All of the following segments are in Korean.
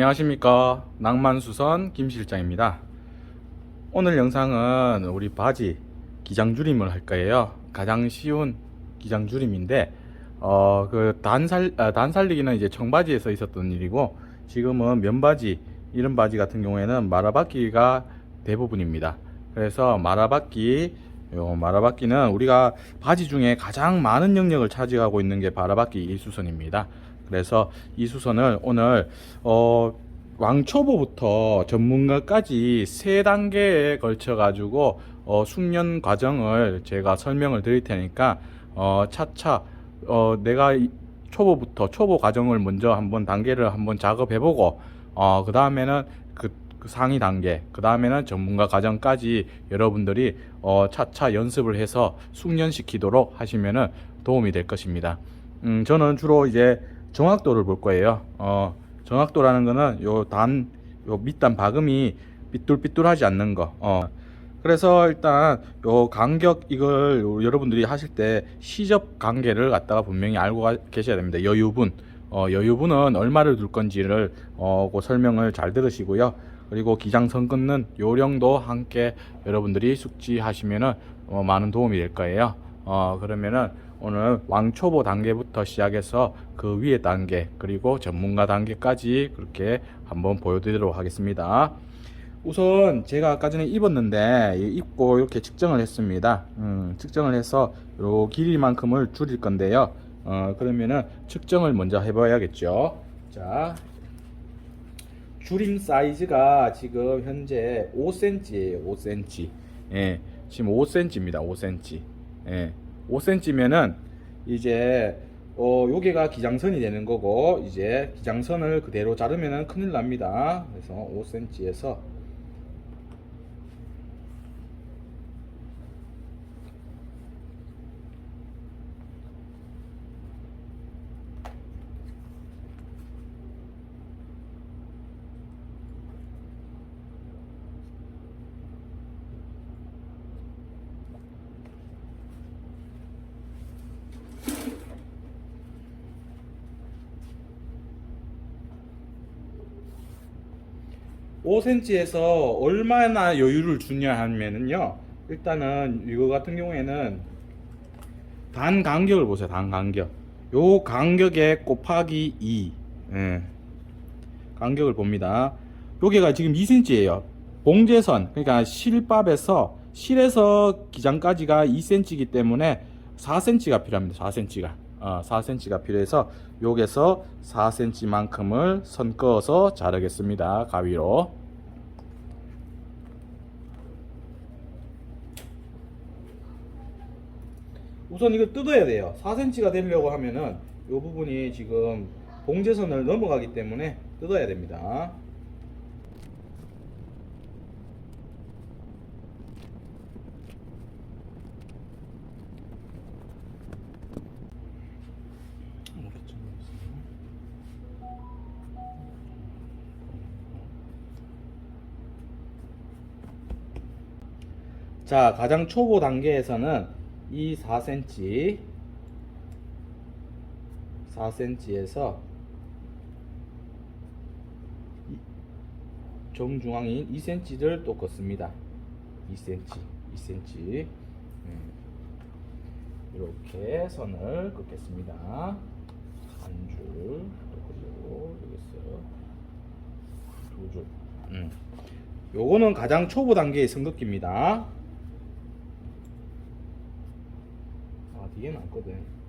안녕하십니까. 낭만수선 김실장입니다. 오늘 영상은 우리 바지 기장줄임을 할 거예요. 가장 쉬운 기장줄임인데 어 그 단살 아, 단살리기는 이제 청바지에서 있었던 일이고 지금은 면바지 이런 바지 같은 경우에는 마라바퀴가 대부분입니다. 그래서 마라바퀴 요 마라바퀴는 우리가 바지 중에 가장 많은 영역을 차지하고 있는 게 마라바퀴 이수선입니다. 그래서 이 수선을 오늘 어 왕초보부터 전문가까지 세 단계에 걸쳐 가지고 어 숙련 과정을 제가 설명을 드릴 테니까 어 차차 어 내가 이- 초보부터 초보 과정을 먼저 한번 단계를 한번 작업해 보고 어 그 다음에는 그, 그 상위 단계 그 다음에는 전문가 과정까지 여러분들이 어 차차 연습을 해서 숙련시키도록 하시면은 도움이 될 것입니다. 음 저는 주로 이제 정확도를 볼 거예요. 어, 정확도라는 거는 요 단, 요 밑단 박음이 삐뚤삐뚤하지 않는 거. 어. 그래서 일단 요 간격 이걸 요 여러분들이 하실 때 시접 관계를 갖다가 분명히 알고 가- 계셔야 됩니다. 여유분. 어, 여유분은 얼마를 둘 건지를 어, 그 설명을 잘 들으시고요. 그리고 기장선 끊는 요령도 함께 여러분들이 숙지하시면은 어, 많은 도움이 될 거예요. 어, 그러면은 오늘 왕초보 단계부터 시작해서 그 위에 단계 그리고 전문가 단계까지 그렇게 한번 보여드리도록 하겠습니다. 우선 제가 아까 전에 입었는데 이 입고 이렇게 측정을 했습니다. 음, 측정을 해서 요 길이만큼을 줄일 건데요. 어, 그러면은 측정을 먼저 해봐야겠죠. 자, 줄임 사이즈가 지금 현재 5cm예요. 5cm. 예, 지금 5cm입니다. 5cm. 예, 5cm면은 이제 어 요게가 기장선이 되는 거고 이제 기장선을 그대로 자르면은 큰일 납니다. 그래서 5cm에서 오 c m 에서 얼마나 여유를 주냐 하면은요. 일단은 이거 같은 경우에는 단 간격을 보세요. 단 간격. 요 간격에 곱하기 2. 예. 간격을 봅니다. 요게가 지금 2cm예요. 봉제선 그러니까 실밥에서 실에서 기장까지가 2cm이기 때문에 4cm가 필요합니다. 4cm가. 어, 4cm가 필요해서 여기서 4cm만큼을 선 그어서 자르겠습니다. 가위로. 우선 이거 뜯어야 돼요. 4cm가 되려고 하면은 이 부분이 지금 봉제선을 넘어가기 때문에 뜯어야 됩니다. 자, 가장 초보 단계에서는 이 4cm 4cm에서 정중앙인 2cm를 또 걷습니다. 2cm, 2cm. 이렇게 선을 긋겠습니다. 한 줄, 또 그리고 여기서 두 줄. 음. 요거는 가장 초보 단계의 선긋기입니다. 아, 뒤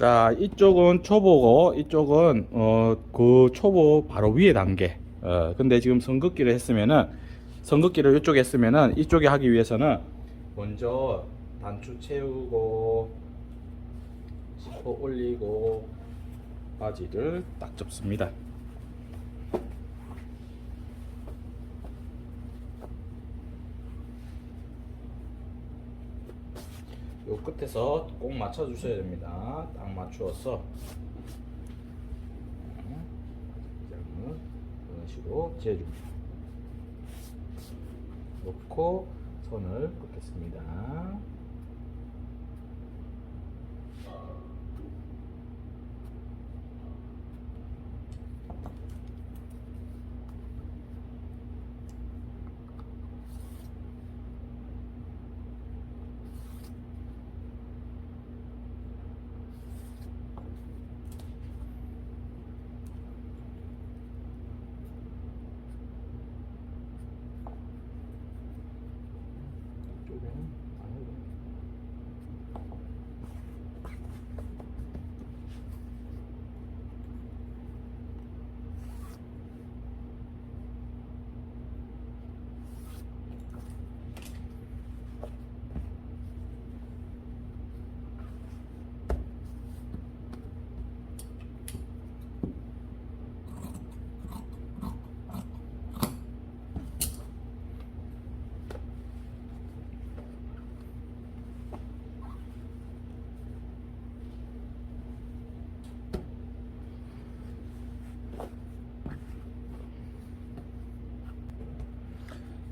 자, 이쪽은 초보고 이쪽은 어 그 초보 바로 위에 단계. 어 근데 지금 선긋기를 했으면은 선긋기를 이쪽에 했으면은 이쪽에 하기 위해서는 먼저 단추 채우고 지퍼 올리고 바지를 딱 접습니다. 요 끝에서 꼭 맞춰 주셔야 됩니다. 딱 맞추어서 기장은 이런 식으로 재줍니다. 놓고 선을 긋겠습니다.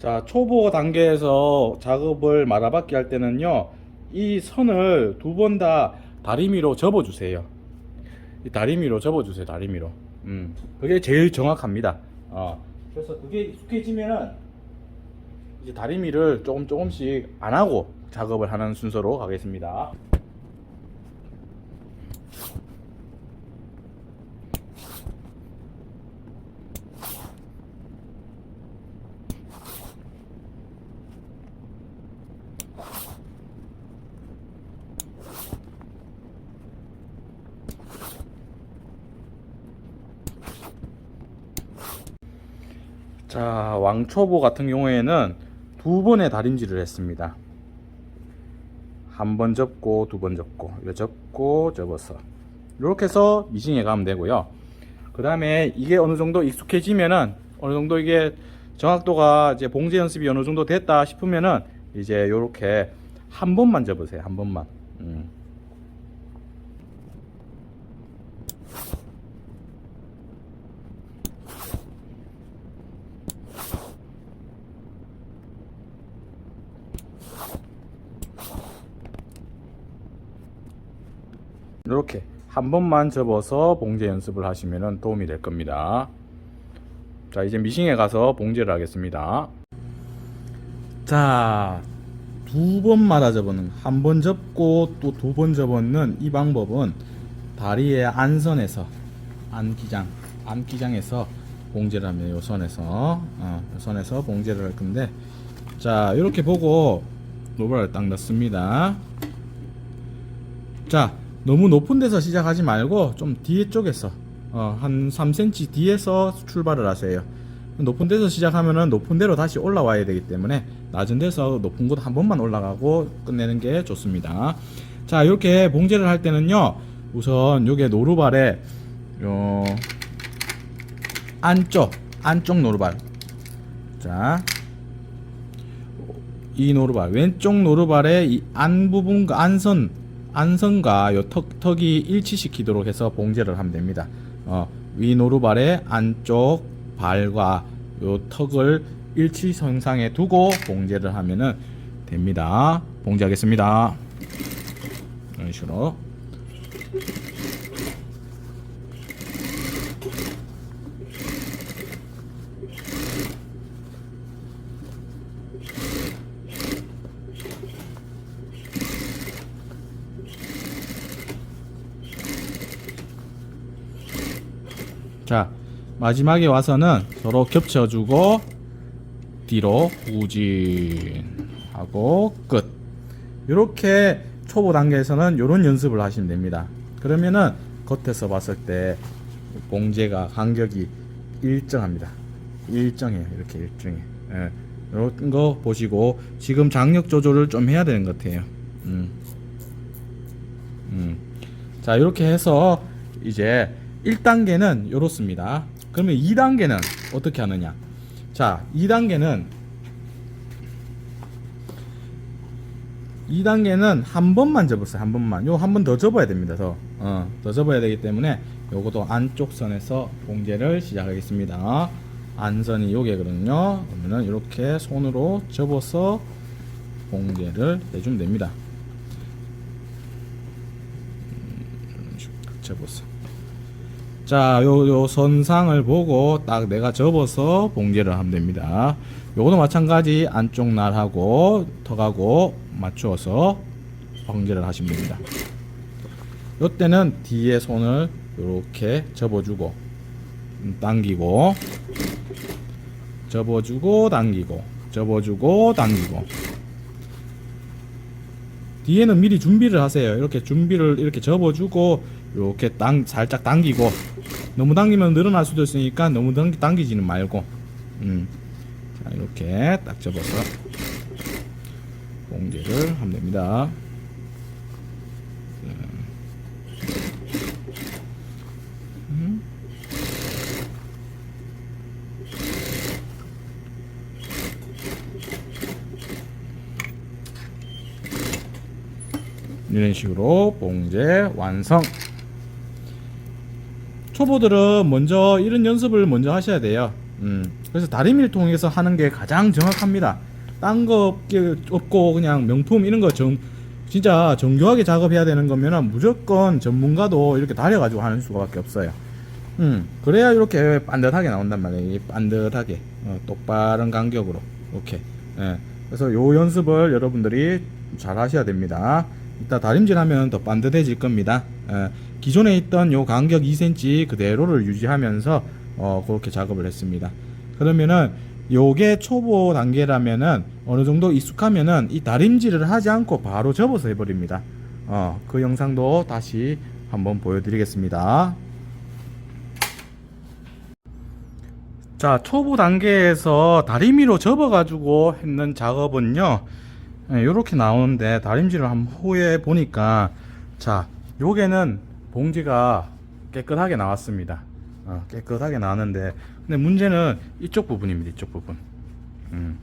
자, 초보 단계에서 작업을 말아받기 할 때는요, 이 선을 두 번 다 다리미로 접어주세요. 이 다리미로 접어주세요, 다리미로. 음, 그게 제일 정확합니다. 어, 그래서 그게 익숙해지면은 이제 다리미를 조금 조금씩 안 하고 작업을 하는 순서로 가겠습니다. 자, 왕초보 같은 경우에는 두 번의 다림질을 했습니다. 한 번 접고 두 번 접고 접고 접어서 이렇게 해서 미싱에 가면 되고요. 그 다음에 이게 어느 정도 익숙해지면은 어느 정도 이게 정확도가 이제 봉제 연습이 어느 정도 됐다 싶으면은 이제 이렇게 한 번만 접으세요. 한 번만. 음. 이렇게 한 번만 접어서 봉제 연습을 하시면 도움이 될 겁니다. 자, 이제 미싱에 가서 봉제를 하겠습니다. 자, 두 번마다 접는 한 번 접고 또 두 번 접는 이 방법은 다리의 안선에서 안기장, 안기장에서 봉제를 하면 요 선에서 어, 요 선에서 봉제를 할 건데 자, 이렇게 보고 노브라를 딱 넣습니다. 자, 너무 높은 데서 시작하지 말고 좀 뒤에 쪽에서 어, 한 3cm 뒤에서 출발을 하세요. 높은 데서 시작하면은 높은 데로 다시 올라와야 되기 때문에 낮은 데서 높은 곳 한 번만 올라가고 끝내는 게 좋습니다. 자, 이렇게 봉제를 할 때는요. 우선 요게 노루발에 요 안쪽 안쪽 노루발. 자, 이 노루발 왼쪽 노루발의 이 안 부분과 안선 안선과 요 턱, 턱이 일치시키도록 해서 봉제를 하면 됩니다. 어, 위 노루발의 안쪽 발과 요 턱을 일치선상에 두고 봉제를 하면은 됩니다. 봉제하겠습니다. 이런 식으로. 자, 마지막에 와서는 서로 겹쳐주고 뒤로 후진하고 끝. 이렇게 초보 단계에서는 이런 연습을 하시면 됩니다. 그러면은 겉에서 봤을 때 봉제가 간격이 일정합니다. 일정해요. 이렇게 일정해. 예. 이런 거 보시고 지금 장력 조절을 좀 해야 되는 것 같아요. 음. 음. 자, 이렇게 해서 이제 1단계는 이렇습니다. 그러면 2단계는 어떻게 하느냐? 자, 2단계는 2단계는 한 번만 접었어요. 한 번만. 요 한 번 더 접어야 됩니다. 더. 어, 더 접어야 되기 때문에 요것도 안쪽 선에서 봉제를 시작하겠습니다. 안선이 요게거든요. 그러면은 이렇게 손으로 접어서 봉제를 해주면 됩니다. 음, 접어서. 자, 요, 요 선상을 보고 딱 내가 접어서 봉제를 하면 됩니다. 요거도 마찬가지 안쪽 날하고 턱하고 맞추어서 봉제를 하시면 됩니다. 요때는 뒤에 손을 이렇게 접어주고 음, 당기고 접어주고 당기고 접어주고 당기고 뒤에는 미리 준비를 하세요. 이렇게 준비를 이렇게 접어주고 이렇게 당 살짝 당기고 너무 당기면 늘어날 수도 있으니까 너무 당기, 당기지는 말고 음. 자 이렇게 딱 접어서 봉제를 하면 됩니다. 음. 이런 식으로 봉제 완성. 초보들은 먼저 이런 연습을 먼저 하셔야 돼요. 음. 그래서 다리미를 통해서 하는 게 가장 정확합니다. 딴 거 없고 그냥 명품 이런 거 정, 진짜 정교하게 작업해야 되는 거면은 무조건 전문가도 이렇게 다려가지고 하는 수가밖에 없어요. 음, 그래야 이렇게 반듯하게 나온단 말이에요. 이 반듯하게 어, 똑바른 간격으로 이렇게. 예. 그래서 요 연습을 여러분들이 잘 하셔야 됩니다. 이따 다림질하면 더 반듯해질 겁니다. 예. 기존에 있던 요 간격 2cm 그대로를 유지하면서 어, 그렇게 작업을 했습니다. 그러면은 요게 초보 단계라면은 어느 정도 익숙하면은 이 다림질을 하지 않고 바로 접어서 해버립니다. 어, 그 영상도 다시 한번 보여드리겠습니다. 자, 초보 단계에서 다리미로 접어가지고 했는 작업은요, 이렇게 나오는데 다림질을 한번 후에 보니까, 자, 요게는 봉지가 깨끗하게 나왔습니다. 어, 깨끗하게 나왔는데, 근데 문제는 이쪽 부분입니다. 이쪽 부분. 음.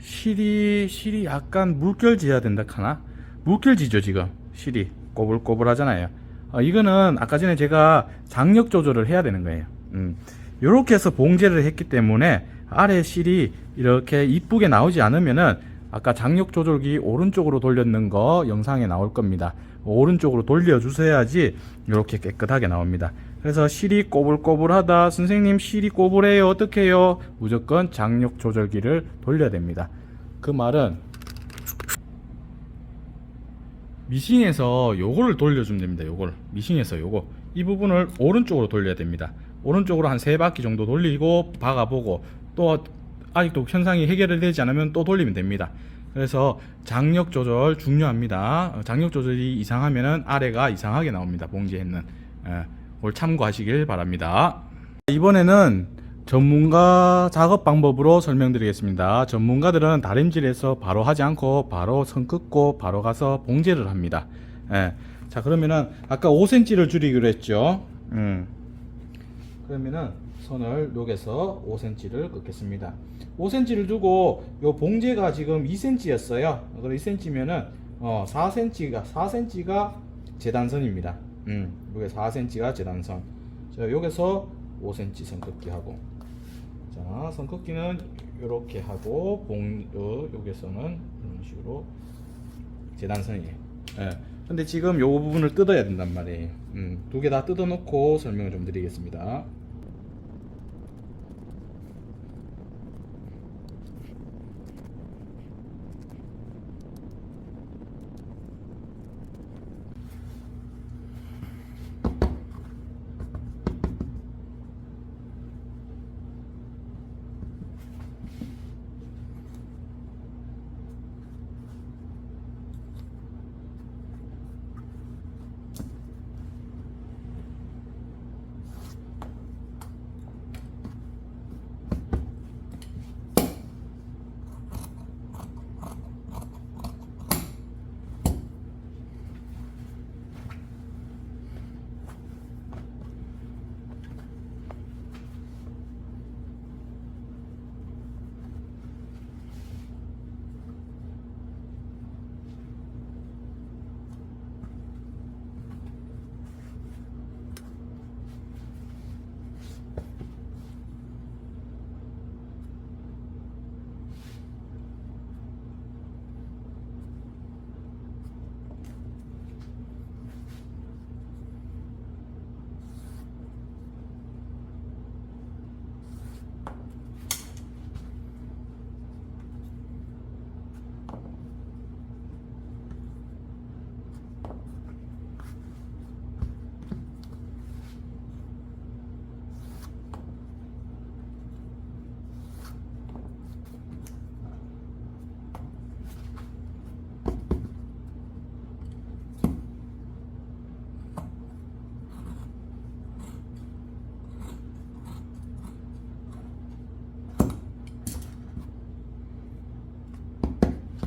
실이 실이 약간 물결지어야 된다 하나? 물결지죠 지금 실이 꼬불꼬불 하잖아요. 어, 이거는 아까 전에 제가 장력 조절을 해야 되는 거예요. 음. 이렇게 해서 봉제를 했기 때문에 아래 실이 이렇게 이쁘게 나오지 않으면은 아까 장력 조절기 오른쪽으로 돌렸는 거 영상에 나올 겁니다. 오른쪽으로 돌려 주셔야지 이렇게 깨끗하게 나옵니다. 그래서 실이 꼬불꼬불하다. 선생님 실이 꼬불해요. 어떻게 해요? 무조건 장력 조절기를 돌려야 됩니다. 그 말은 미싱에서 요거를 돌려주면 됩니다. 요걸 미싱에서 요거 이 부분을 오른쪽으로 돌려야 됩니다. 오른쪽으로 한 세 바퀴 정도 돌리고 박아보고 또 아직도 현상이 해결되지 않으면 또 돌리면 됩니다. 그래서 장력 조절 중요합니다. 어, 장력 조절이 이상하면은 아래가 이상하게 나옵니다. 봉지에는 예, 그걸 참고하시길 바랍니다. 이번에는 전문가 작업 방법으로 설명드리겠습니다. 전문가들은 다림질에서 바로 하지 않고 바로 선 긋고 바로 가서 봉제를 합니다. 예. 자 그러면은 아까 5cm를 줄이기로 했죠. 음. 그러면은 선을 녹여서 5cm를 긋겠습니다. 5cm를 두고 요 봉제가 지금 2cm였어요. 그럼 2cm면은 어 4cm가 4cm가 재단선입니다. 음, 요게 4cm가 재단선. 자, 여기서 5cm 선 긋기 하고. 자, 선 긋기는 요렇게 하고 봉 요, 여기서는 이런 식으로 재단선이에요. 예. 근데 지금 요 부분을 뜯어야 된단 말이에요. 음, 두 개 다 뜯어 놓고 설명을 좀 드리겠습니다.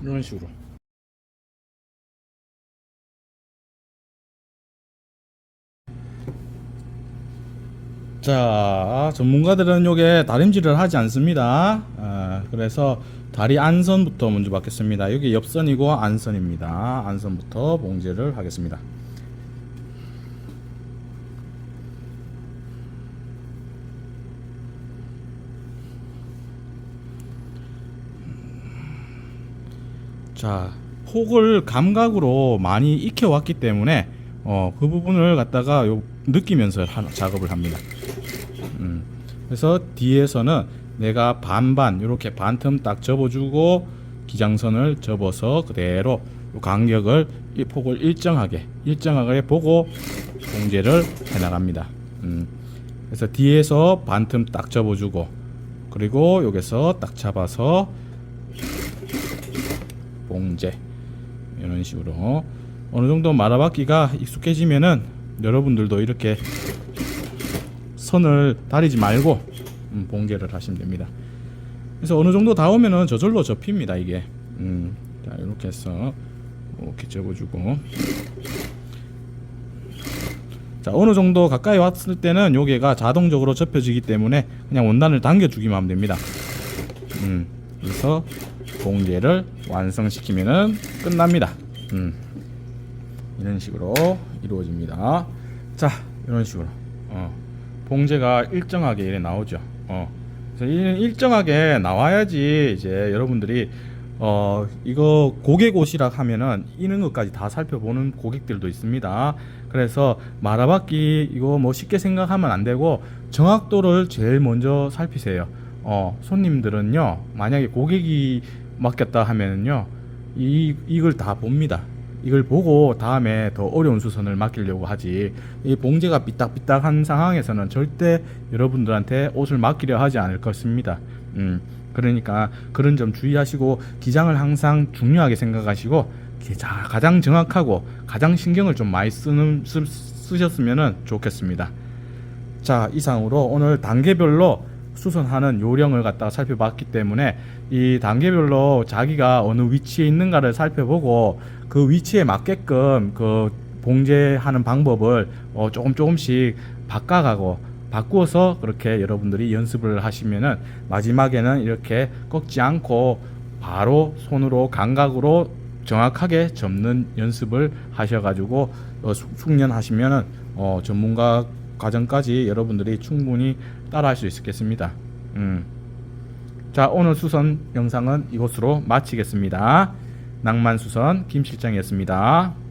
이런 식으로. 자, 전문가들은 요게 다림질을 하지 않습니다. 아, 그래서 다리 안선부터 먼저 받겠습니다. 여기 옆선이고 안선입니다. 안선부터 봉제를 하겠습니다. 자, 폭을 감각으로 많이 익혀왔기 때문에 어, 그 부분을 갖다가 요 느끼면서 하- 작업을 합니다. 음, 그래서 뒤에서는 내가 반반 이렇게 반틈 딱 접어주고 기장선을 접어서 그대로 요 간격을 이 폭을 일정하게 일정하게 보고 봉제를 해나갑니다. 음, 그래서 뒤에서 반틈 딱 접어주고 그리고 여기서 딱 잡아서 봉제 이런 식으로 어느 정도 말아박기가 익숙해지면은 여러분들도 이렇게 선을 다리지 말고 음, 봉제를 하시면 됩니다. 그래서 어느 정도 다 오면은 저절로 접힙니다 이게. 음, 자 이렇게 해서 이렇게 접어주고. 자 어느 정도 가까이 왔을 때는 요게가 자동적으로 접혀지기 때문에 그냥 원단을 당겨주기만 하면 됩니다. 음, 그래서 봉제를 완성시키면은 끝납니다. 음, 이런 식으로 이루어집니다. 자, 이런 식으로 어, 봉제가 일정하게 나오죠. 어, 그래서 이 일정하게 나와야지 이제 여러분들이 어 이거 고객 옷이라 하면은 이런 것까지 다 살펴보는 고객들도 있습니다. 그래서 말아박기 이거 뭐 쉽게 생각하면 안 되고 정확도를 제일 먼저 살피세요. 어 손님들은요 만약에 고객이 맡겼다 하면은요 이 이걸 다 봅니다. 이걸 보고 다음에 더 어려운 수선을 맡기려고 하지 이 봉제가 삐딱삐딱한 상황에서는 절대 여러분들한테 옷을 맡기려 하지 않을 것입니다. 음, 그러니까 그런 점 주의하시고 기장을 항상 중요하게 생각하시고 가장 정확하고 가장 신경을 좀 많이 쓰는 쓰, 쓰셨으면 좋겠습니다. 자 이상으로 오늘 단계별로 수선하는 요령을 갖다가 살펴봤기 때문에 이 단계별로 자기가 어느 위치에 있는가를 살펴보고 그 위치에 맞게끔 그 봉제하는 방법을 어 조금 조금씩 바꿔가고 바꾸어서 그렇게 여러분들이 연습을 하시면은 마지막에는 이렇게 꺾지 않고 바로 손으로 감각으로 정확하게 접는 연습을 하셔가지고 어, 숙- 숙련하시면은 어, 전문가 과정까지 여러분들이 충분히 따라할 수 있겠습니다. 음. 자 오늘 수선 영상은 이것으로 마치겠습니다. 낭만 수선 김 실장이었습니다.